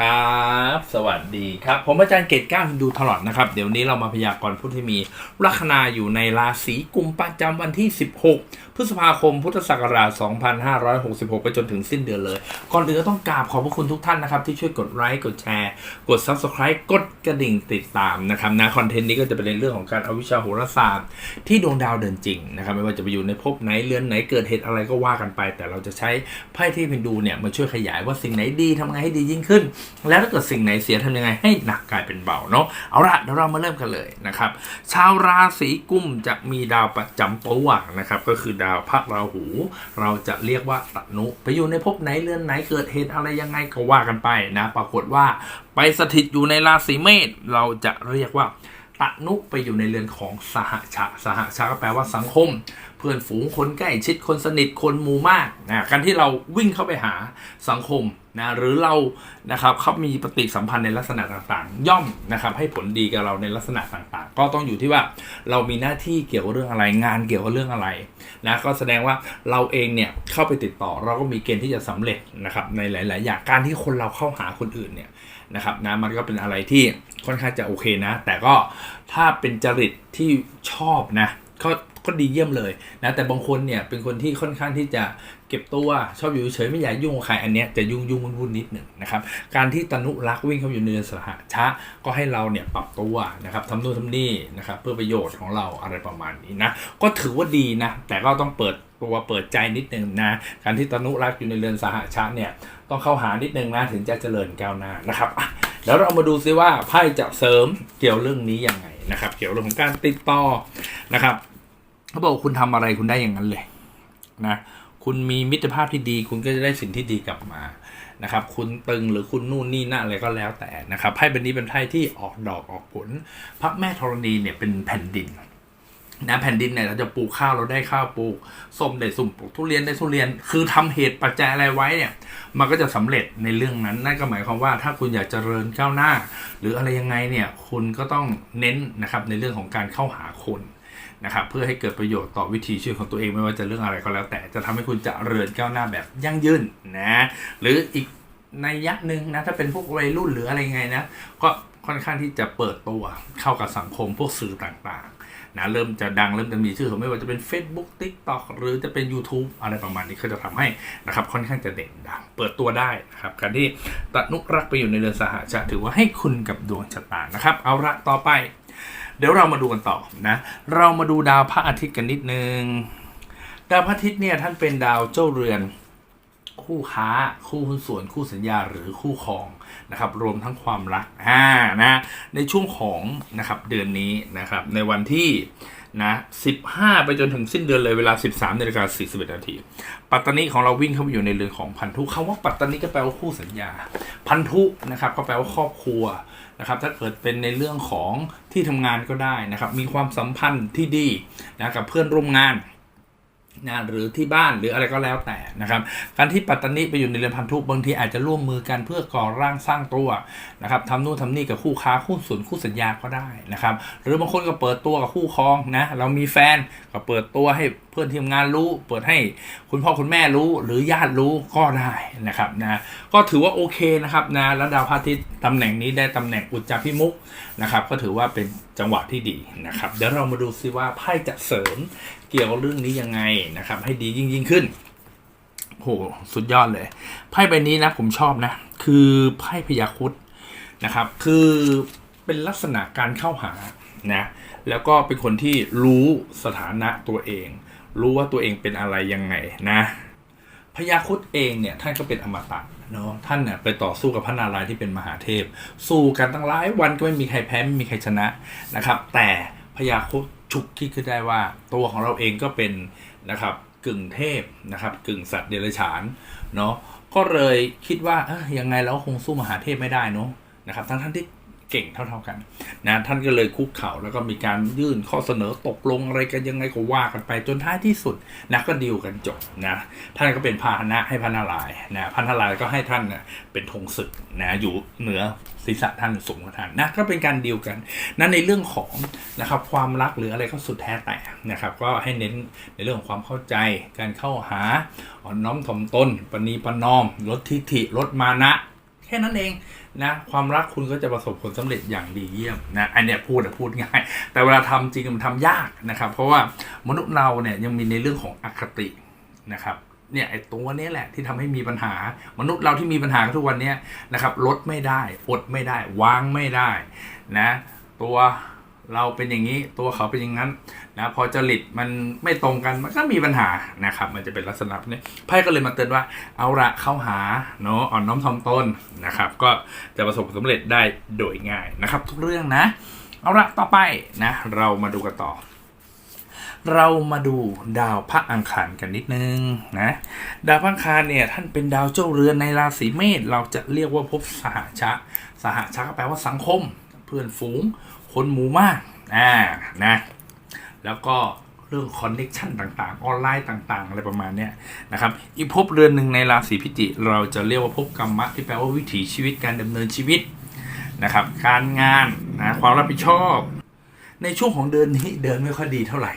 ครับ สวัสดีครับ ผมอาจารย์เกตก้าฮินดูตลอดนะครับ เดี๋ยวนี้เรามาพยากรณ์ผู้ที่มีลัคนาอยู่ในราศีกุมประจำวันที่ 16 พฤษภาคม พุทธศักราช 2566 ไปจนถึงสิ้นเดือนเลย ก่อนอื่นก็ต้องกราบขอบพระคุณทุกท่านนะครับ ที่ช่วยกดไลค์กดแชร์ กด Subscribe กดกระดิ่งติดตามนะครับนะคอนเทนต์นี้ก็จะเป็นเรื่องของการเอาวิชาโหราศาสตร์ที่ดวงดาวเดินจริงนะครับไม่ว่าจะไปอยู่ในภพไหนเรือนไหนเกิดเหตุอะไรก็ว่ากันไป แต่เราจะใช้ไพ่ที่พินดูเนี่ยมาช่วยขยายว่าสิ่งไหนดีทำไงให้ดียิ่งขึ้นแล้วถ้าเกิดสิ่งไหนเสียทำยังไงให้หนักกลายเป็นเบาเนาะเอาละเดี๋ยวเรามาเริ่มกันเลยนะครับ ชาวราศีกุมจะมีดาวประจำตัวนะครับ ก็คือดาวพระราหู เราจะเรียกว่าตนุ ไปอยู่ในภพไหนเรือนไหนเกิดเหตุอะไรยังไงก็ว่ากันไปนะปรากฏว่าไปสถิตอยู่ในราศีเมษเราจะเรียกว่าตนุไปอยู่ในเรือนของสหชะสหชะก็แปลว่าสังคม พื่อนฝูงคนใกล้ชิดคนสนิทคนหมู่มากนะการที่เราวิ่งเข้าไปหาสังคมนะหรือเรานะครับเขามีปฏิสัมพันธ์ในลักษณะต่างๆ ย่อมนะครับให้ผลดีกับเราในลักษณะต่างๆ ก็ต้องอยู่ที่ว่าเรามีหน้าที่เกี่ยวกับเรื่องอะไรงานเกี่ยวกับเรื่องอะไรนะก็แสดงว่าเราเองเนี่ยเข้าไปติดต่อเราก็มีเกณฑ์ที่จะสำเร็จนะครับในหลาย ๆ อย่างการที่คนเราเข้าหาคนอื่นเนี่ยนะครับนะมันก็เป็นอะไรที่ค่อนข้างจะโอเคนะ แต่ก็ถ้าเป็นจริตที่ชอบนะก็ ก็ดีเยี่ยมเลยนะแต่บางคนเนี่ยเป็นคนที่ค่อนข้างที่จะเก็บตัวชอบอยู่เฉยไม่อยากยุ่งกับใครอันเนี้ยจะยุ่งยุ่งวุ่นวุ่นนิดหนึ่งนะครับการที่ตนุรักวิ่งเข้าอยู่ในเรือสหชะก็ให้เราเนี่ยปรับตัวนะครับทำโน่นทำนี่นะครับเพื่อประโยชน์ของเราอะไรประมาณนี้นะก็ถือว่าดีนะแต่ก็ต้องเปิดตัวเปิดใจนิดหนึ่งนะการที่ตนุรักอยู่ในเรือนสหชะเนี่ยต้องเข้าหานิดหนึ่งนะถึงจะเจริญก้าวหน้านะครับแล้วเรามาดูซิว่าไพ่จะเสริมเกี่ยวเรื่องนี้ยังไงนะครับ เกี่ยวเรื่องของการติดต่อนะครับ เขาบอกคุณทำอะไรคุณได้อย่างนั้นเลยนะคุณมีมิตรภาพที่ดี คุณก็จะได้สิ่งที่ดีกลับมานะครับ คุณตึงหรือคุณนู่นนี่นั่นอะไรก็แล้วแต่นะครับไพ่ใบนี้เป็นไพ่ที่ออกดอกออกผลพระแม่ธรณีเนี่ยเป็นแผ่นดินนะแผ่นดินเนี่ยเราจะปลูกข้าวเราได้ข้าวปลูกส้มได้ส้มปลูกทุเรียนได้ทุเรียน คือทำเหตุปัจจัยอะไรไว้เนี่ยมันก็จะสำเร็จในเรื่องนั้นนั่นก็หมายความว่าถ้าคุณอยากจเจริญก้าวหน้า หรืออะไรยังไงเนี่ยคุณก็ต้องเน้นนะครับในเรื่องของการเข้าหาคน นะครับเพื่อให้เกิดประโยชน์ต่อวิถีชีวิตของตัวเองไม่ว่าจะเรื่องอะไรก็แล้ว แต่จะทำให้คุณเจะเริญก้าวหน้าแบบยั่งยืนนะหรืออีกในยยะหนึ่งนะถ้าเป็นพวกวัยรุ่นหรืออะไรไงนะก็ค่อนข้างที่จะเปิดตัวเข้ากับสังคมพวกสื่อต่างๆนะเริ่มจะดังเริ่มจะมีชื่อไม่ว่าจะเป็น Facebook TikTok หรือจะเป็น YouTube อะไรประมาณนี้ก็จะทำให้นะครับค่อนข้างจะเด่นดังเปิดตัวได้นะครับการที่ตนุรักไปอยู่ในเรือนสหชาติถือว่าให้คุณกับดวงชะตานะครับ เอาละต่อไป ดี๋ยวเรามาดูกันต่อนะ เรามาดูดาวพระอาทิตย์กันนิดนึง ดาวพระอาทิตย์เนี่ยท่านเป็นดาวเจ้าเรือน คู่ค้า คู่หุ้นส่วน คู่สัญญาหรือคู่ครองนะครับ รวมทั้งความรักอ่านะ ในช่วงของนะครับเดือนนี้นะครับ ในวันที่ นะ15 ไปจนถึงสิ้นเดือนเลยเวลา 13นาฬิกา41นาที ปัตตานีของเราวิ่งเข้าไปอยู่ในเรือนของพันธุคำว่าปัตตานีก็แปลว่าคู่สัญญา พันธุนะครับก็แปลว่าครอบครัวนะครับถ้าเกิดเป็นในเรื่องของที่ทำงานก็ได้นะครับมีความสัมพันธ์ที่ดีนะกับเพื่อนร่วมงาน นะหรือที่บ้านหรืออะไรก็แล้วแต่นะครับ การที่ปัตตานีไปอยู่ในเรือนพันธุบางทีอาจจะร่วมมือกันเพื่อก่อร่างสร้างตัวนะครับทำนู่นทำนี่กับคู่ค้าคู่ส่วนคู่สัญญาก็ได้นะครับ หรือบางคนก็เปิดตัวกับคู่ครองนะเรามีแฟนก็เปิดตัวให้เพื่อนที่ทำงานรู้ เปิดให้คุณพ่อคุณแม่รู้ หรือญาติรู้ก็ได้นะครับนะก็ถือว่าโอเคนะครับนะแล้วดาวพระอาทิตย์ตำแหน่งนี้ได้ตำแหน่งอุจจาพิมุกนะครับ ก็ถือว่าเป็นจังหวะที่ดีนะครับ เดี๋ยวเรามาดูซิว่าไพ่จะเสริม เกี่ยวกับเรื่องนี้ยังไงนะครับ ให้ดียิ่งยิ่งขึ้นโหสุดยอดเลยไพ่ใบนี้นะผมชอบนะ คือไพ่พยาคุดนะครับ คือเป็นลักษณะการเข้าหานะแล้วก็เป็นคนที่รู้สถานะตัวเอง รู้ว่าตัวเองเป็นอะไรยังไงนะพญาคุดเองเนี่ยท่านก็เป็นอมตะเนาะท่านเนี่ยไปต่อสู้กับพระนารายณ์ที่เป็นมหาเทพ สู้กันตั้งหลายวันก็ไม่มีใครแพ้ไม่มีใครชนะนะครับ แต่พญาคุด ฉุกคิดขึ้นได้ว่า ตัวของเราเองก็เป็นนะครับกึ่งเทพนะครับกึ่งสัตว์เดรัจฉานเนาะก็เลยคิดว่าเออยังไงเราคงสู้มหาเทพไม่ได้เนาะนะครับทั้งท่านที่ เก่งเท่าๆกันนะท่านก็เลยคุกเข่าแล้วก็มีการยื่นข้อเสนอตกลงอะไรกันยังไงก็ว่ากันไปจนท้ายที่สุดนะก็ดีลกันจบนะท่านก็เป็นพาหนะให้พระนารายณ์นะพระนารายณ์ก็ให้ท่านนะเป็นธงศึกนะอยู่เหนือศีรษะท่านสูงกว่าท่านนะก็เป็นการดีลกันนั้นในเรื่องของนะครับความรักหรืออะไรก็สุดแท้แต่นะครับก็ให้เน้นในเรื่องของความเข้าใจการเข้าหาอ่อนน้อมถ่อมตนปณีปนอมลดทิฐิลดมานะ ค่ค่นั้นเองนะ ความรักคุณก็จะประสบผลสำเร็จอย่างดีเยี่ยมนะอันเนี้ยพูดอะพูดง่าย แต่เวลาทำจริงมันทำยากนะครับ เพราะว่ามนุษย์เราเนี่ยยังมีในเรื่องของอคตินะครับเนี่ยไอ้ตัวนี้แหละที่ทำให้มีปัญหา มนุษย์เราที่มีปัญหาทุกวันเนี้ยนะครับลดไม่ได้อดไม่ได้วางไม่ได้นะ ตัวเราเป็นอย่างนี้ตัวเขาเป็นอย่างนั้น นะพอจริตมันไม่ตรงกันมันก็มีปัญหานะครับ มันจะเป็นลักษณะนี้ไพ่ก็เลยมาเตือนว่าเอาละเข้าหาเนาะอ่อนน้อมถ่อมตนนะครับ ก็จะประสบความสำเร็จได้โดยง่ายนะครับ ทุกเรื่องนะ เอาละต่อไปนะ เรามาดูกันต่อ เรามาดูดาวพระอังคารกันนิดนึงนะ ดาวพระอังคารเนี่ยท่านเป็นดาวเจ้าเรือนในราศีเมษเราจะเรียกว่าภพสหชะสหชะก็แปลว่าสังคม เพื่อนฝูงคนหมู่มากอ่านะ แล้วก็เรื่องคอนเน็ชันต่างๆ ออนไลน์ต่างๆ อะไรประมาณเนี้ยนะครับ อีกภพเรือนหนึ่งในราศีพิจิกเราจะเรียกว่าภพกรรมะที่แปลว่าวิถีชีวิตการดำเนินชีวิตนะครับ การงานนะความรับผิดชอบ ในช่วงของเดือนนี้เดินไม่ค่อยดีเท่าไหร่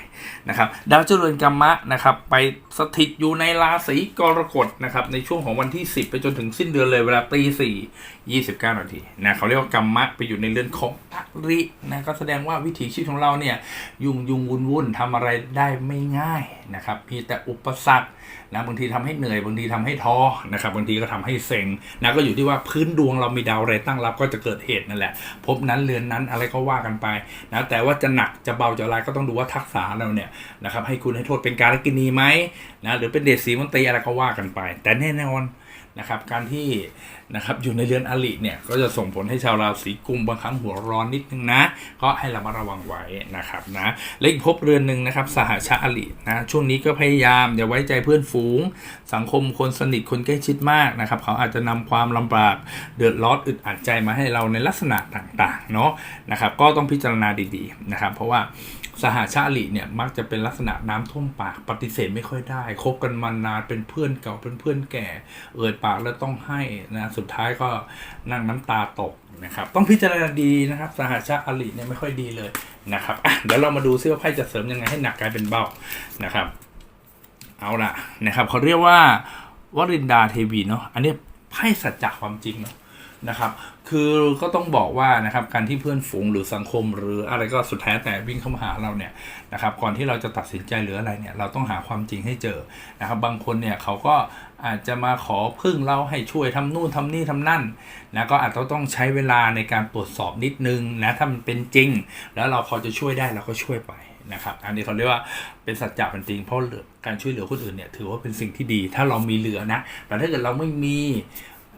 นะครับดาวเจริญกรรมะนะครับไปสถิตอยู่ในราศีกรกฎนะครับในช่วงของวันที่ 10 ไปจนถึงสิ้นเดือนเลยเวลาตีสี่ยี่สิบเก้านาทีนะเขาเรียกว่ากรรมะไปอยู่ในเรือนของอรินะก็แสดงว่าวิถีชีวิตของเราเนี่ยยุ่งยุ่งวุ่นวุ่นทำอะไรได้ไม่ง่ายนะครับมีแต่อุปสรรค นะบางทีทำให้เหนื่อยบางทีทำให้ท้อนะครับบางทีก็ทำให้เซ็งนะก็อยู่ที่ว่าพื้นดวงเรามีดาวอะไรตั้งรับก็จะเกิดเหตุนั่นแหละ พบนั้นเรือนนั้นอะไรก็ว่ากันไปนะแต่ว่าจะหนักจะเบาจะอะไรก็ต้องดูว่าทักษะเราเนี่ยนะครับให้คุณให้โทษเป็นการกินีไหมนะหรือเป็นเดชสีมันตรีอะไรก็ว่ากันไป แต่แน่นอน นะครับ การที่นะครับอยู่ในเรือนอลิเนี่ย ก็จะส่งผลให้ชาวราศีกุมบางครั้งหัวร้อนนิดนึงนะ ก็ให้ระมัดระวังไว้นะครับนะและอีกภพเรือนหนึ่งนะครับ สหชาอลินะช่วงนี้ก็พยายามอย่าไว้ใจเพื่อนฝูง สังคมคนสนิทคนใกล้ชิดมากนะครับ เขาอาจจะนำความลำบากเดือดร้อนอึดอัดใจมาให้เราในลักษณะต่างๆเนาะนะครับ ก็ต้องพิจารณาดีๆนะครับ เพราะว่า สหชาติเนี่ยมักจะเป็นลักษณะน้ำท่วมปากปฏิเสธไม่ค่อยได้คบกันมานานเป็นเพื่อนเก่าเป็นเพื่อนแก่ เอ่ยปากแล้วต้องให้นะสุดท้ายก็นั่งน้ำตาตกนะครับต้องพิจารณาดีนะครับ สหชาติเนี่ยไม่ค่อยดีเลยนะครับอะเดี๋ยวเรามาดูซิว่าไพ่จะเสริมยังไงให้หนักกลายเป็นเบานะครับ เอาละนะครับเขาเรียกว่าวรินดาเทวีเนาะอันนี้ไพ่สัจจะความจริงเนาะนะครับ คือก็ต้องบอกว่านะครับการที่เพื่อนฝูงหรือสังคม หรืออะไรก็สุดแท้แต่วิ่งเข้ามาหาเราเนี่ยนะครับก่อนที่เราจะตัดสินใจหรืออะไรเนี่ยเราต้องหาความจริงให้เจอนะครับบางคนเนี่ยเขาก็อาจจะมาขอพึ่งเราให้ช่วยทำนู่นทำนี่ทำนั่นนะก็อาจจะต้องใช้เวลาในการตรวจสอบนิดนึงนะถ้ามันเป็นจริง แล้วเราพอจะช่วยได้เราก็ช่วยไปนะครับอันนี้เขาเรียกว่าเป็นสัจจะเป็นจริงเพราะการช่วยเหลือคนอื่นเนี่ยถือว่าเป็นสิ่งที่ดี ถ้าเรามีเหลือนะแต่ถ้าเกิดเราไม่มี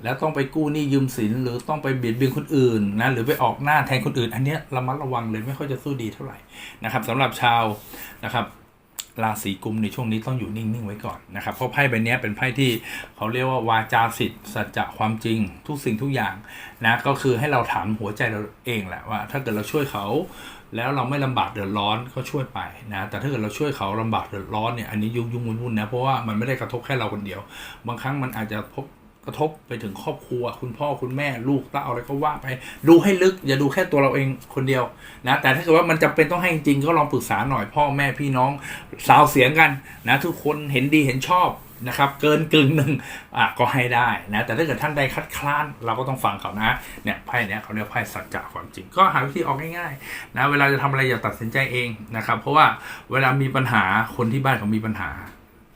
แล้วต้องไปกู้หนี้ยืมสินหรือต้องไปเบียดเบียนคนอื่นนะหรือไปออกหน้าแทนคนอื่น อันเนี้ยระมัดระวังเลยไม่ค่อยจะสู้ดีเท่าไหร่นะครับสำหรับชาวนะครับราศีกุมในช่วงนี้ต้องอยู่นิ่ง ๆ ไว้ก่อนนะครับ เพราะไพ่ใบนี้เป็นไพ่ที่เขาเรียกว่าวาจาสิทธิ์สัจจะความจริงทุกสิ่งทุกอย่างนะก็คือให้เราถามหัวใจเราเองแหละว่า ถ้าเกิดเราช่วยเขา แล้วเราไม่ลำบากเดือดร้อนก็ช่วยไปนะแต่ถ้าเกิดเราช่วยเขาลำบากเดือดร้อนเนี่ยอันนี้ยุ่งยุ่งวุ่นๆนะเพราะว่ามันไม่ได้กระทบแค่เราคนเดียว บางครั้งมันอาจจะพบ กระทบไปถึงครอบครัว คุณพ่อคุณแม่ลูกต้าอะไรก็ว่าไป ดูให้ลึก อย่าดูแค่ตัวเราเองคนเดียวนะแต่ถ้าเกิดว่ามันจำเป็นต้องให้จริงก็ลองปรึกษาหน่อยพ่อแม่พี่น้องสาวเสียงกันนะทุกคนเห็นดีเห็นชอบนะครับเกินกึ่งหนึ่งอะก็ให้ได้นะแต่ถ้าเกิดท่านใดคัดค้านเราก็ต้องฟังเขานะเนี่ยไพ่เนี่ยเขาเรียกไพ่สัจจะความจริง ก็หาวิธีออกง่ายๆนะเวลาจะทำอะไรอย่าตัดสินใจเองนะครับเพราะว่าเวลามีปัญหาคนที่บ้านเขามีปัญหา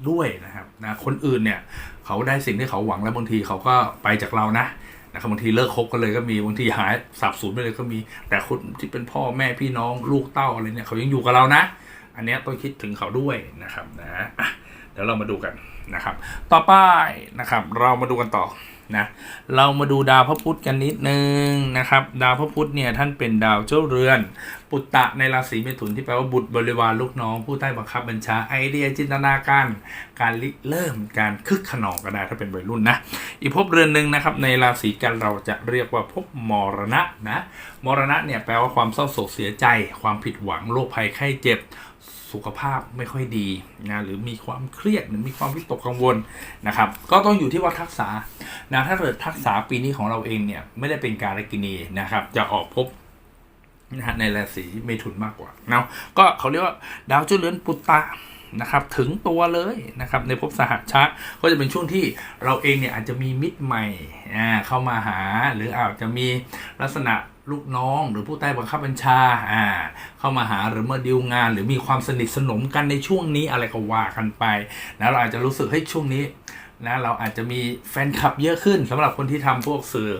ด้วยนะครับนะคนอื่นเนี่ย เขาได้สิ่งที่เขาหวังแล้วบางทีเขาก็ไปจากเรานะนะครับบางทีเลิกคบกันเลยก็มีบางทีหายสับสูญไปเลยก็มี แต่คนที่เป็นพ่อแม่พี่น้องลูกเต้าอะไรเนี่ยเขายังอยู่กับเรานะ อันนี้ต้องคิดถึงเขาด้วยนะครับนะเดี๋ยวเรามาดูกันนะครับ ต่อไปนะครับ เรามาดูกันต่อ นะเรามาดูดาวพระพุธกันนิดนึงนะครับ ดาวพระพุธเนี่ยท่านเป็นดาวเจ้าเรือน ปุตตะในราศีเมถุนที่แปลว่าบุตรบริวารลูกน้อง ผู้ใต้บังคับบัญชาไอเดียจินตนาการ การริเริ่มการคึกขนองก็ได้ถ้าเป็นวัยรุ่นนะอีกภพเรือนหนึ่งนะครับในราศีกันเราจะเรียกว่าภพมรณะนะมรณะเนี่ยแปลว่าความเศร้าโศกเสียใจ ความผิดหวังโรคภัยไข้เจ็บ สุขภาพไม่ค่อยดีนะหรือมีความเครียดหรือมีความวิตกกังวลนะครับ ก็ต้องอยู่ที่ว่าทักษะนะถ้าเกิดทักษะปีนี้ของเราเองเนี่ยไม่ได้เป็นการกินีนะครับ จะออกพบนะฮะในราศีเมถุนมากกว่าเนาะก็เขาเรียกว่าดาวเจ้าเรือนปุตตะนะครับถึงตัวเลยนะครับในภพสหชะก็จะเป็นช่วงที่เราเองเนี่ยอาจจะมีมิตรใหม่เข้ามาหา หรืออาจจะมีลักษณะ ลูกน้องหรือผู้ใต้บังคับบัญชาอ่าเข้ามาหาหรือมาดีลงาน หรือมีความสนิทสนมกันในช่วงนี้อะไรก็ว่ากันไปนะเราอาจจะรู้สึกให้ช่วงนี้นะเราอาจจะมีแฟนคลับเยอะขึ้นสำหรับคนที่ทำพวกสื่อ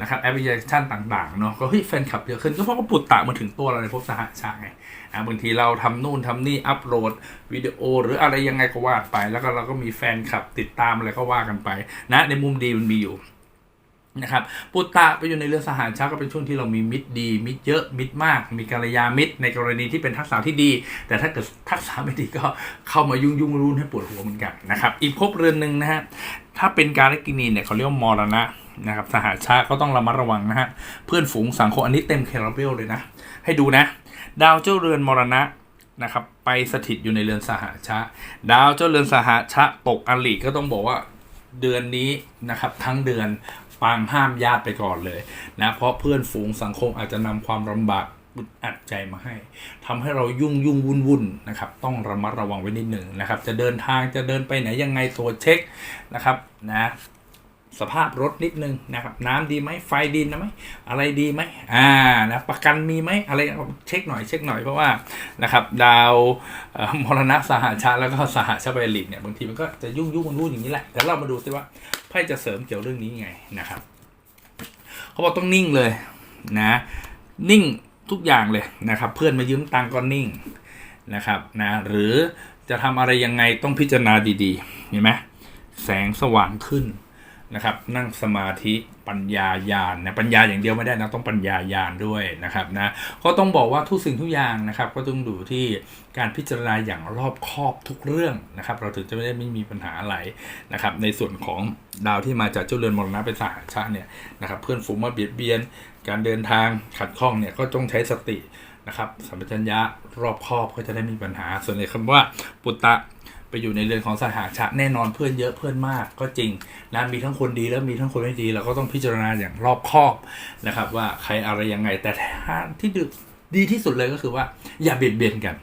นะครับแอปพลิเคชันต่างๆเนาะก็เฮ้ยแฟนคลับเยอะขึ้นก็เพราะว่าปุตตะมาถึงตัวเราในพวกสหชาไงอะบางทีเราทำนู่นทำนี่อัปโหลดวิดีโอ หรืออะไรยังไงก็ว่าไป แล้วก็เราก็มีแฟนคลับติดตามอะไรก็ว่ากันไป นะในมุมดีมันมีอยู่ นะครับปุตตะไปอยู่ในเรือสหายชาก็เป็นช่วงที่เรามีมิตรดี มิตรเยอะมิตรมาก มีกัลยาณมิตร ในกรณีที่เป็นทักษะที่ดี แต่ถ้าเกิดทักษะไม่ดีก็เข้ามายุ่งยุ่งรุนให้ปวดหัวเหมือนกันนะครับอีกภพเรือนหนึ่งนะฮะถ้าเป็นการกินีเนี่ยเขาเรียกมรณะนะครับสหายชาก็ต้องระมัดระวังนะฮะเพื่อนฝูงสังคมอันนี้เต็มแคราเบลเลยนะ ให้ดูนะ ดาวเจ้าเรือนมรณะนะครับไปสถิตอยู่ในเรือนสหชะดาวเจ้าเรือนสหชะตกอลิก็ต้องบอกว่าเดือนนี้นะครับทั้งเดือน ปางห้ามญาติไปก่อนเลยนะเพราะเพื่อนฝูงสังคมอาจจะนำความลำบากอึดอัดใจมาให้ทำให้เรายุ่งยุ่งวุ่นวุ่นนะครับ ต้องระมัดระวังไว้นิดหนึ่งนะครับ จะเดินทางจะเดินไปไหนยังไงตัวจเช็คนะครับนะสภาพรถนิดนึงนะครับ น้ำดีไหมไฟดีนะไหมอะไรดีไหมอ่านะประกันมีไหมอะไรเช็คหน่อยเช็คหน่อยเพราะว่านะครับดาวมรณะสหชาติแล้วก็สหชาติลิกเนี่ยบางทีมันก็จะยุ่งยุ่งวุ่นวุ่นอย่างนี้แหละแต่เรามาดูซิว่า พ่จะเสริมเกี่ยวเรื่องนี้ไงนะครับเขาบอกต้องนิ่งเลยนะนิ่งทุกอย่างเลยนะครับ เพื่อนมายืมตังก็นิ่งนะครับนะหรือจะทำอะไรยังไงต้องพิจารณาดีๆเห็นไหมแสงสว่างขึ้น นะครับ นั่งสมาธิปัญญาญาณนะปัญญาอย่างเดียวไม่ได้นะต้องปัญญาญาณด้วยนะครับนะก็ต้องบอกว่าทุกสิ่งทุกอย่างนะครับ ก็ต้องดูที่การพิจารณาอย่างรอบคอบทุกเรื่องนะครับ เราถึงจะไม่ได้ไม่มีปัญหาอะไรนะครับ ในส่วนของดาวที่มาจากเจ้าเรือนมรณะเป็นสหชาติเนี่ยนะครับ เพื่อนฝูงมาเบียดเบียน การเดินทางขัดข้องเนี่ยก็ต้องใช้สตินะครับสัมปชัญญะรอบคอบก็จะได้ไมมีปัญหา ส่วนในคำว่าปุตตะ ไปอยู่ในเรือนของสหาชาแน่นอนเพื่อนเยอะเพื่อนมากก็จริงนะมีทั้งคนดีแล้วมีทั้งคนไม่ดีเราก็ต้องพิจารณาอย่างรอบคอบนะครับ ว่าใครอะไรยังไง แต่ทางที่ดีดีที่สุดเลยก็คือว่า อย่าเบียดเบียนกัน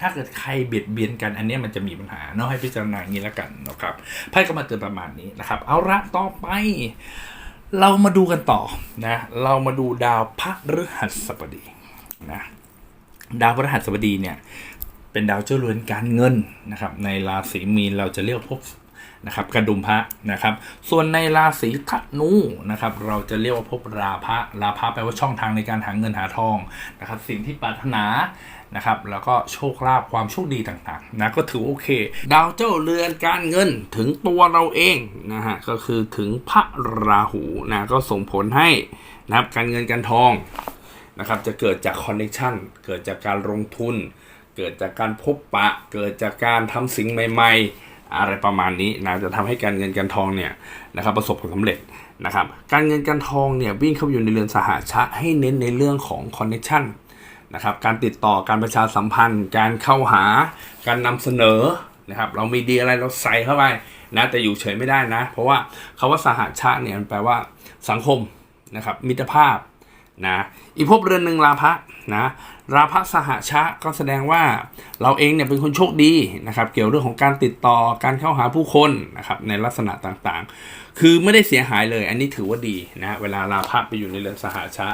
ถ้าเกิดใครเบียดเบียนกันอันนี้มันจะมีปัญหาเนาะให้พิจารณาอย่างนี้แล้วกันนะครับไพ่ก็มาเตือนประมาณนี้นะครับ เอาละต่อไปเรามาดูกันต่อนะ เรามาดูดาวพฤหัสบดีนะ ดาวพฤหัสบดีเนี่ย เป็นดาวเจ้าเรือนการเงินนะครับในราศีมีนเราจะเรียกพวกนะครับกระดุมพระนะครับ ส่วนในราศีธนูนะครับเราจะเรียกว่าพบราพะราพะแปลว่าช่องทางในการหาเงินหาทองนะครับสิ่งที่ปรารถนานะครับแล้วก็โชคลาภความโชคดีต่างๆนะก็ถือโอเค ดาวเจ้าเรือนการเงินถึงตัวเราเองนะฮะก็คือถึงพระราหูนะก็ส่งผลให้นะครับการเงินการทองนะครับจะเกิดจากคอนเน c ชันเกิดจากการลงทุน เกิดจากการพบปะ เกิดจากการทำสิ่งใหม่ ๆ อะไรประมาณนี้นะจะทำให้การเงินการทองเนี่ยนะครับประสบผลสำเร็จนะครับการเงินการทองเนี่ยวิ่งเข้าอยู่ในเรือนสหชะให้เน้นในเรื่องของคอนเน c ชันนะครับการติดต่อการประชาสัมพันธ์ การเข้าหา การนำเสนอนะครับเรามีดีอะไรเราใส่เข้าไปนะแต่อยู่เฉยไม่ได้นะ เพราะว่าคาว่าสหชาติเนี่ยมันแปลว่าสังคมนะครับมิตรภาพ นะอีกภพเรือนหนึ่งราพะนะราพะสหชะก็แสดงว่าเราเองเนี่ยเป็นคนโชคดีนะครับ เกี่ยวเรื่องของการติดต่อการเข้าหาผู้คนนะครับในลักษณะต่างๆ คือไม่ได้เสียหายเลย อันนี้ถือว่าดีนะเวลาราพะไปอยู่ในเรือนสหชะ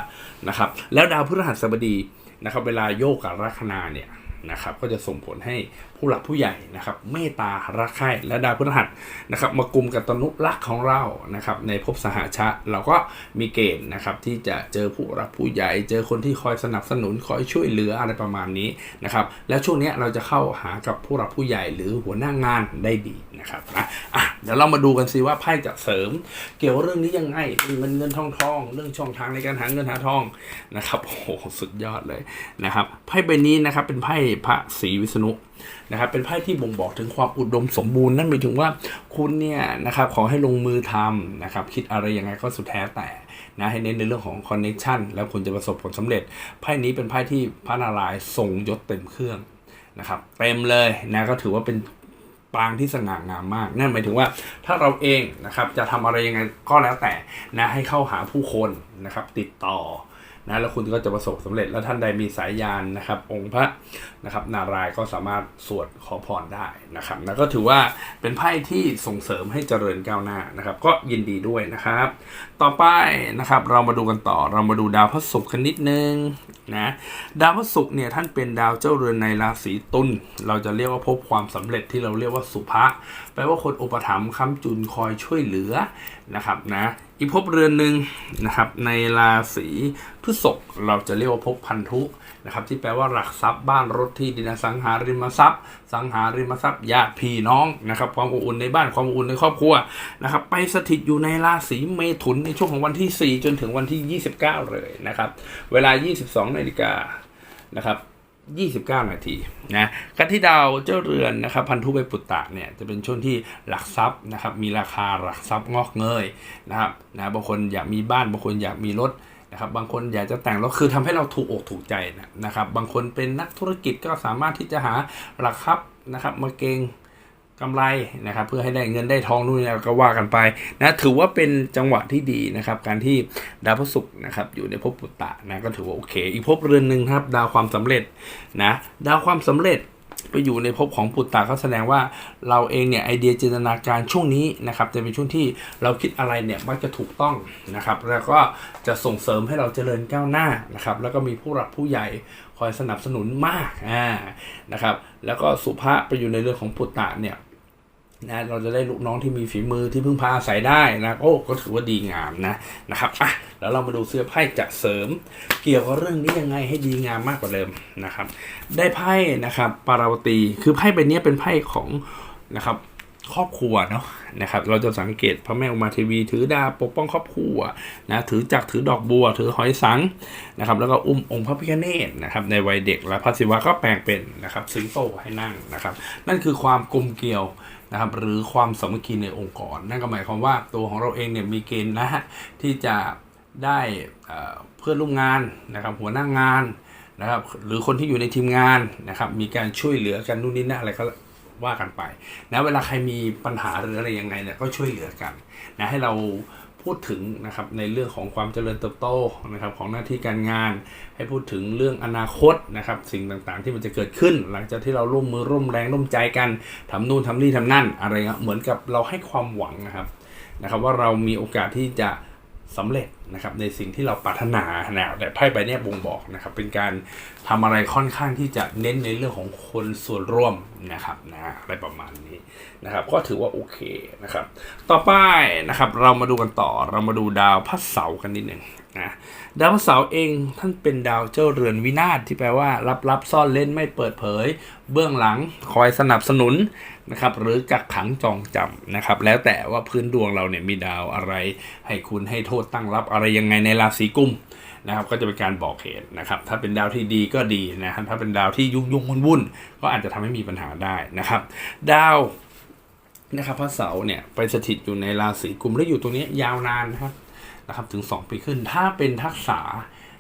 นะครับแล้วดาวพฤหัสบดีนะครับเวลาโยกกับลัคนาเนี่ยนะครับก็จะส่งผลให้ ผู้หลักผู้ใหญ่นะครับเมตตารักใคร่และดาวพฤหัสนะครับมากลุ่มกับตนุรักของเรานะครับในภพสหชะเราก็มีเกณฑ์นะครับที่จะเจอผู้รักผู้ใหญ่ เจอคนที่คอยสนับสนุนคอยช่วยเหลืออะไรประมาณนี้นะครับแล้วช่วงนี้เราจะเข้าหากับผู้รักผู้ใหญ่หรือหัวหน้างานได้ดีนะครับนะอะเดี๋ยวเรามาดูกันสิว่าไพ่จะเสริม เกี่ยวกับเรื่องนี้ยังไงเงเงินเงินทองทองเรื่องช่องทางในการหาเงินหาทองนะครับโอ้โหสุดยอดเลยนะครับไพ่ใบนี้นะครับเป็นไพ่พระศรีวิษณุ นะครับเป็นไพ่ที่บ่งบอกถึงความอุดมสมบูรณ์นั่นหมายถึงว่าคุณเนี่ยนะครับขอให้ลงมือทำนะครับคิดอะไรยังไงก็สุดแท้แต่นะให้เน้นในเรื่องของคอนเน c ชันแล้วคุณจะประสบผลสำเร็จไพ่นี้เป็นไพ่ที่พระนารายณ์ทรงยศเต็มเครื่องนะครับเต็มเลยนะก็ถือว่าเป็นปางที่สง่างามมาก นั่นหมายถึงว่าถ้าเราเองนะครับจะทำอะไรยังไงก็แล้วแต่นะให้เข้าหาผู้คนนะครับติดต่อ นะแล้วคุณก็จะประสบสำเร็จแล้วท่านใดมีสายยานนะครับ องค์พระนะครับ นารายก็สามารถสวดขอพรได้นะครับแล้วก็ถือว่าเป็นไพ่ที่ส่งเสริมให้เจริญก้าวหน้านะครับ ก็ยินดีด้วยนะครับ ต่อไปนะครับเรามาดูกันต่อเรามาดูดาวพระศุกร์กันนิดนึงนะดาวพระศุกร์เนี่ยท่านเป็นดาวเจ้าเรือนในราศีตุลเราจะเรียกว่าพบความสำเร็จที่เราเรียกว่าสุภะแปลว่าคนอุปถัมภ์ค้ำจุนคอยช่วยเหลือนะครับนะ อีกภพเรือนหนึ่งนะครับในราศีพฤษภเราจะเรียกว่าภพพันธุนะครับที่แปลว่าหลักทรัพย์บ้านรถที่ดินสังหาริมทรัพย์ สังหาริมทรัพย์ญาติพี่น้องนะครับความอบอุ่นในบ้านความอบอุ่นในครอบครัวนะครับไปสถิตอยู่ในราศีเมถุนในช่วงของวันที่ 4 จนถึงวันที่ 29 เลยนะครับเวลา 22นาฬิกานะครับ 29 นาทีนะกันที่ดาวเจ้าเรือนนะครับพันธุไปปุตตะเนี่ยจะเป็นช่วงที่หลักทรัพย์นะครับมีราคาหลักทรัพย์งอกเงยนะครับนะบางคนอยากมีบ้านบางคนอยากมีรถนะครับบางคนอยากจะแต่งรถคือทำให้เราถูกอกถูกใจนะครับบางคนเป็นนักธุรกิจก็สามารถที่จะหาหลักทรัพย์นะครับมาเกง กำไรนะครับเพื่อให้ได้เงินได้ทองนู่นนี่ก็ว่ากันไปนะถือว่าเป็นจังหวะที่ดีนะครับ การที่ดาวพฤหัสนะครับอยู่ในภพปุตตะนะก็ถือว่าโอเค อีกภพเรือนหนึ่งครับ ดาวความสำเร็จนะดาวความสำเร็จไปอยู่ในภพของปุตตะก็แสดงว่าเราเองเนี่ยไอเดียจินตนาการช่วงนี้นะครับจะเป็นช่วงที่เราคิดอะไรเนี่ยมักจะถูกต้องนะครับ แล้วก็จะส่งเสริมให้เราเจริญก้าวหน้านะครับ แล้วก็มีผู้หลักผู้ใหญ่คอยสนับสนุนมากอ่านะครับ แล้วก็สุภาพไปอยู่ในเรื่องของปุตตะเนี่ย นะเราจะได้ลูกน้องที่มีฝีมือที่พึ่งพาอาศัยได้นะโอ้ก็ถือว่าดีงามนะนะครับอะแล้วเรามาดูเสื้อไพ่จะเสริม เกี่ยวกับเรื่องนี้ยังไงให้ดีงามมากกว่าเดิมนะครับ ได้ไพ่นะครับปาราวตีคือไพ่ใบนี้เป็นไพ่ของนะครับครอบครัวเนาะนะครับ เราจะสังเกตพระแม่อุมาเทวี ถือดาบปกป้องครอบครัวนะถือจักรถือดอกบัว ถือหอยสังนะครับ แล้วก็อุ้มองค์พระพิฆเนศนะครับ ในวัยเด็กและพระศิวะก็แปลงเป็นนะครับสิงโตให้นั่งนะครับ นั่นคือความกลมเกลียว นะครับหรือความสามัคคีในองค์กร นั่นก็หมายความว่าตัวของเราเองเนี่ยมีเกณฑ์นะฮะที่จะได้เอ่อเพื่อนร่วมงานนะครับหัวหน้างานนะครับหรือคนที่อยู่ในทีมงานนะครับมีการช่วยเหลือกันนู่นนี่นั่นอะไรก็ว่ากันไปนะเวลาใครมีปัญหาหรืออะไรยังไงเนี่ยก็ช่วยเหลือกันนะให้เรา พูดถึงนะครับในเรื่องของความเจริญเติบโตนะครับของหน้าที่การงาน ให้พูดถึงเรื่องอนาคตนะครับสิ่งต่างๆที่มันจะเกิดขึ้น หลังจากที่เราร่วมมือร่วมแรงร่วมใจกันทำนู่นทำนี่ทำนั่น อะไรเงี้ยเหมือนกับเราให้ความหวังนะครับนะครับว่าเรามีโอกาสที่จะสำเร็จ นะครับในสิ่งที่เราปรารถนานะแต่ไพ่ใบนี้บ่งบอกนะครับเป็นการทำอะไรค่อนข้างที่จะเน้นในเรื่องของคนส่วนร่วมนะครับนะอะไรประมาณนี้นะครับก็ถือว่าโอเคนะครับต่อไปนะครับเรามาดูกันต่อเรามาดูดาวพระเสาร์กันนิดหนึ่งนะดาวพระเสาร์เองท่านเป็นดาวเจ้าเรือนวินาศที่แปลว่ารับรับซ่อนเล่นไม่เปิดเผย เบื้องหลังคอยสนับสนุนนะครับหรือกักขังจองจำนะครับแล้วแต่ว่าพื้นดวงเราเนี่ยมีดาวอะไร ให้คุณให้โทษตั้งรับอะะไรยังไงในราศีกุมนะครับก็จะเป็นการบอกเหตุนะครับถ้าเป็นดาวที่ดีก็ดีนะครับถ้าเป็นดาวที่ยุ่งยุ่งวุ่นวุ่นก็อาจจะทำให้มีปัญหาได้นะครับ ดาวนะครับพระเสาร์เนี่ยไปสถิตอยู่ในราศีกุมและอยู่ตรงนี้ยาวนานนะครับนะครับถึง 2 ปีขึ้นถ้าเป็นทักษะ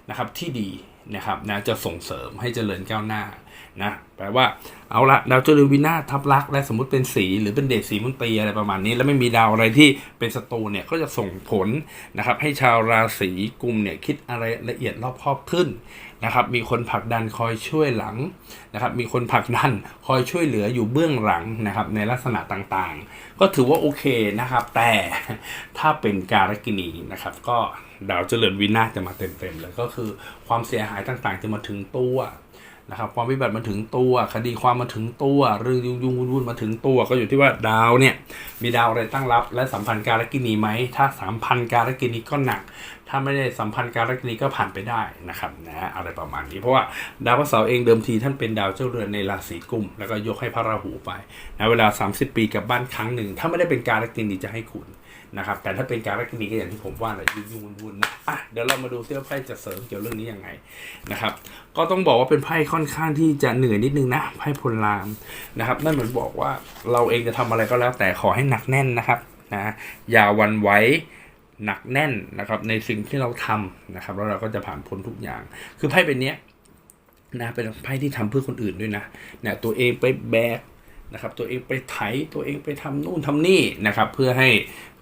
นะครับที่ดี นะครับนะจะส่งเสริมให้เจริญก้าวหน้านะแปลว่าเอาละดาวเจริญวินาศทับลักและสมมติเป็นสีหรือเป็นเดชสีมุนตรีอะไรประมาณนี้ แล้วไม่มีดาวอะไรที่เป็นศัตรูเนี่ยก็จะส่งผลนะครับให้ชาวราศีกุมเนี่ยคิดอะไรละเอียดรอบคอบขึ้นนะครับมีคนผลักดันคอยช่วยหลังนะครับมีคนผลักดันคอยช่วยเหลืออยู่เบื้องหลังนะครับในลักษณะต่างๆ ก็ถือว่าโอเคนะครับแต่ถ้าเป็นการกินีนะครับก็ ดาวเจริญวินาศจะมาเต็มๆเลยก็คือความเสียหายต่างๆจะมาถึงตัวนะครับความวิบัติมาถึงตัวคดีความมาถึงตัวเรื่องยุ่งวุ่นๆมาถึงตัวก็อยู่ที่ว่าดาวเนี่ยมีดาวอะไรตั้งรับ และสัมพันธ์การกินีไหมถ้าสัมพันธ์การกินีก็หนัก ถ้าไม่ได้สัมพันธ์การกินีก็ผ่านไปได้นะครับนะอะไรประมาณนี้เพราะว่าดาวพระเสาร์เองเดิมทีท่านเป็นดาวเจ้าเรือนในราศีกุมแล้วก็ยกให้พระราหูไปนะเวลา 30 ปีกับบ้านครั้งหนึ่งถ้าไม่ได้เป็นการกินีจะให้คุณ นะครับ แต่ถ้าเป็นการรักนีก็อย่างที่ผมว่าแหละยุ่งยุ่งวุ่นๆนะอะเดี๋ยวเรามาดูเสื้อไพ่จะเสริมเกี่ยวเรื่องนี้ยังไงนะครับ ก็ต้องบอกว่าเป็นไพ่ค่อนข้างที่จะเหนื่อยนิดนึงนะไพ่พลรามนะครับ นั่นเหมือนบอกว่าเราเองจะทำอะไรก็แล้ว แต่ขอให้หนักแน่นนะครับนะอย่าวันไหวหนักแน่นนะครับในสิ่งที่เราทำนะครับ แล้วเราก็จะผ่านพ้นทุกอย่าง คือไพ่เป็นเนี้ยนะเป็นไพ่ที่ทำเพื่อคนอื่นด้วยนะเนี่ยตัวเองไปแบกนะครับตัวเองไปไถตัวเองไปทำนู่นทำนี่นะครับ เพื่อให้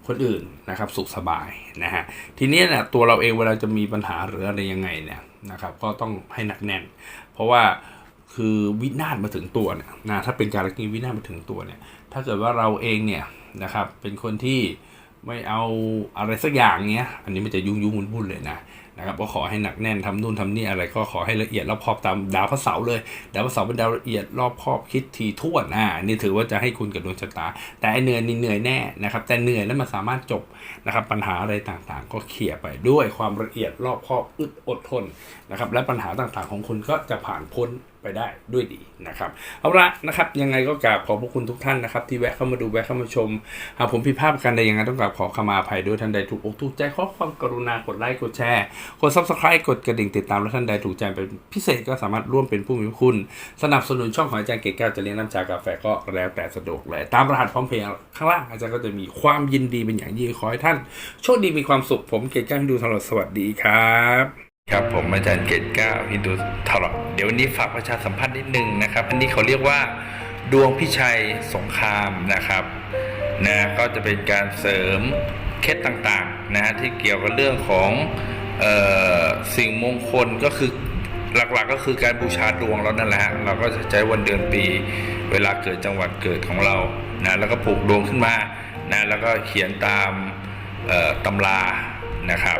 คนอื่นนะครับสุขสบายนะฮะทีนี้เนี่ยตัวเราเองเวลาจะมีปัญหาหรืออะไรยังไงเนี่ยนะครับก็ต้องให้หนักแน่น เพราะว่าคือวินาศมาถึงตัวเนี่ยนะถ้าเป็นการรักกี้วินาศมาถึงตัวเนี่ยถ้าเกิดว่าเราเองเนี่ยนะครับเป็นคนที่ไม่เอาอะไรสักอย่างเนี้ยอันนี้มันจะยุ่งยุ่งวุ่นวุ่นเลยนะ นะครับก็ขอให้หนักแน่นทำนู่นทำนี่อะไรก็ขอให้ละเอียดรอบคอบตามดาวพระเสาร์เลย ดาวพระเสาร์เป็นดาวละเอียดรอบคอบคิดทีท่วนอ่านี่ถือว่าจะให้คุณกับดวงชะตา แต่เหนื่อยนี่เหนื่อยแน่นะครับ แต่เหนื่อยแล้วมันสามารถจบนะครับ ปัญหาอะไรต่างๆ ก็เคลียร์ไปด้วยความละเอียดรอบคอบอึดอดทนนะครับ และปัญหาต่างๆของคุณก็จะผ่านพ้น ไปได้ด้วยดีนะครับเอาละนะครับยังไงก็กราบขอบพระคุณทุกท่านนะครับ ที่แวะเข้ามาดูแวะเข้ามาชมหากผมผิดพลาดกันใดยังไงต้องกราบขอขมาอภัยด้วยท่านใดถูกอกถูกใจขอความกรุณากดไลค์กดแชร์กด subscribe กดกระดิ่งติดตามและท่านใดถูกใจเป็นพิเศษก็สามารถร่วมเป็นผู้มีคุณ สนับสนุนช่องของอาจารย์เกศแก้วจะเลี้ยงน้ำชากาแฟก็แล้วแต่สะดวกเลยตามรหัสพร้อมเพย์ข้างล่างอาจารย์ก็จะมีความยินดีเป็นอย่างยิ่งขอให้ท่านโชคดีมีความสุขผมเกศแก้วดูตลอดสวัสดีครับ ครับผมอาจารย์เกศแก้วฮินดูตลอดเดี๋ยววันนี้ฝากประชาสัมพันธ์นิดนึงนะครับ อันนี้เขาเรียกว่าดวงพิชัยสงครามนะครับนะก็จะเป็นการเสริมเคล็ดต่างๆนะฮะที่เกี่ยวกับเรื่องของเออสิ่งมงคลก็คือหลักๆก็คือการบูชาดวงเรานั่นแหละเราก็จะใช้วันเดือนปี เวลาเกิดจังหวัดเกิดของเรานะแล้วก็ผูกดวงขึ้นมานะแล้วก็เขียนตามตำรานะครับ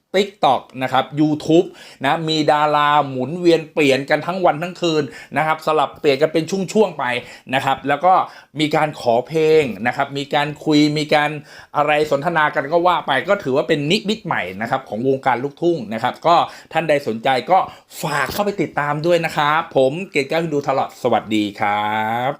TikTok นะครับ YouTube นะมีดาราหมุนเวียนเปลี่ยนกันทั้งวันทั้งคืนนะครับสลับเปลี่ยนกันเป็นช่วงๆไปนะครับแล้วก็มีการขอเพลงนะครับมีการคุยมีการอะไรสนทนากันก็ว่าไป ก็ถือว่าเป็นนิมิตใหม่นะครับของวงการลูกทุ่งนะครับก็ท่านใดสนใจก็ฝากเข้าไปติดตามด้วยนะครับผมเกตก้าวดูตลอดสวัสดีครับ